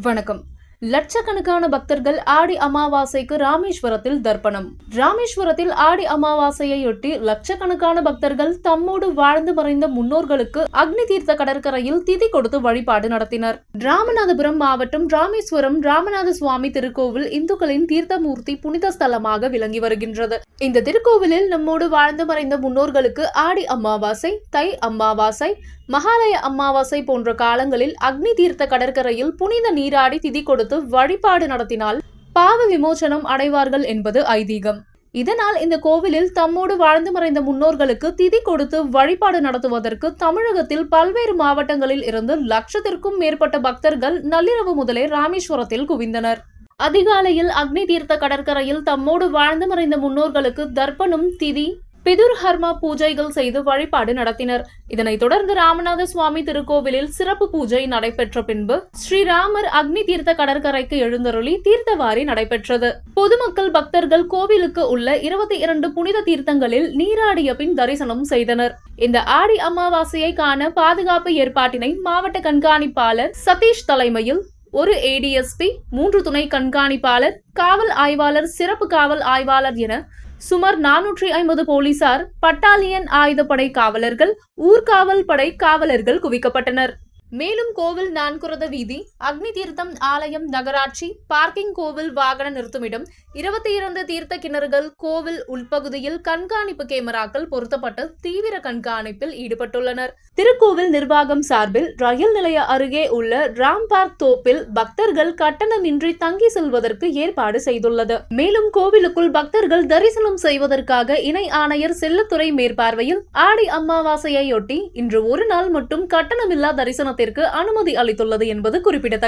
வணக்கம். லட்சக்கணக்கான பக்தர்கள் ஆடி அமாவாசைக்கு ராமேஸ்வரத்தில் தர்ப்பணம். ராமேஸ்வரத்தில் ஆடி அமாவாசையொட்டி லட்சக்கணக்கான பக்தர்கள் தம்மோடு வாழ்ந்து மறைந்த முன்னோர்களுக்கு அக்னி தீர்த்த கடற்கரையில் திதி கொடுத்து வழிபாடு நடத்தினர். ராமநாதபுரம் மாவட்டம் ராமேஸ்வரம் ராமநாத சுவாமி திருக்கோவில் இந்துக்களின் தீர்த்தமூர்த்தி புனித ஸ்தலமாக விளங்கி வருகின்றது. இந்த திருக்கோவிலில் நம்மோடு வாழ்ந்து மறைந்த முன்னோர்களுக்கு ஆடி அமாவாசை தை அமாவாசை மகாலய அமாவாசை போன்ற காலங்களில் அக்னி தீர்த்த கடற்கரையில் புனித நீராடி திதி கொடுத்து கொடுத்து வழிபாடு நடத்தினால் பாவ விமோச்சனம் அடைவார்கள் என்பது ஐதீகம். இதனால் இந்த கோவிலில் தம்மோடு வாழ்ந்து மறைந்த முன்னோர்களுக்கு திதி கொடுத்து வழிபாடு நடத்துவதற்கு தமிழகத்தில் பல்வேறு மாவட்டங்களில் இருந்து லட்சத்திற்கும் மேற்பட்ட பக்தர்கள் நள்ளிரவு முதலே ராமேஸ்வரத்தில் குவிந்தனர். அதிகாலையில் அக்னி தீர்த்த கடற்கரையில் தம்மோடு வாழ்ந்து மறைந்த முன்னோர்களுக்கு தர்ப்பணம் திதி பிதுர்ஹர்மா பூஜைகள் செய்து வழிபாடு நடத்தினர். இதனைத் தொடர்ந்து ராமநாத சுவாமி திருக்கோவிலில் சிறப்பு பூஜை நடைபெற்ற பின்பு ஸ்ரீராமர் அக்னி தீர்த்த கடற்கரைக்கு எழுந்தருளி தீர்த்தவாரி நடைபெற்றது. பொதுமக்கள் பக்தர்கள் கோவிலுக்கு உள்ள இருபத்தி இரண்டு புனித தீர்த்தங்களில் நீராடிய பின் தரிசனம் செய்தனர். இந்த ஆடி அமாவாசையை காண பாதுகாப்பு ஏற்பாட்டினை மாவட்ட கண்காணிப்பாளர் சதீஷ் தலைமையில் ஒரு ஏடிஎஸ்பி மூன்று துணை கண்காணிப்பாளர் காவல் ஆய்வாளர் சிறப்பு காவல் ஆய்வாளர் என சுமார் நானூற்றி ஐம்பது போலீசார் பட்டாலியன் ஆயுதப்படை காவலர்கள் ஊர்காவல் படை காவலர்கள் குவிக்கப்பட்டனர். மேலும் கோவில் நான்குரத வீதி அக்னி தீர்த்தம் ஆலயம் நகராட்சி பார்க்கிங் கோவில் வாகன நிறுத்துமிடம் இருபத்தி இரண்டு தீர்த்த கிணறுகள் கோவில் உள்பகுதியில் கண்காணிப்பு கேமராக்கள் பொருத்தப்பட்டு தீவிர கண்காணிப்பில் ஈடுபட்டுள்ளனர். திருக்கோவில் நிர்வாகம் சார்பில் ரயில் நிலைய அருகே உள்ள ராம்பார்க் தோப்பில் பக்தர்கள் கட்டணமின்றி தங்கி செல்வதற்கு ஏற்பாடு செய்துள்ளது. மேலும் கோவிலுக்குள் பக்தர்கள் தரிசனம் செய்வதற்காக இணை ஆணையர் செல்லத்துறை மேற்பார்வையில் ஆடி அமாவாசையையொட்டி இன்று ஒரு நாள் மட்டும் கட்டணமில்லா தரிசனத்திற்கு அனுமதி அளித்துள்ளது என்பது குறிப்பிடத்தக்கது.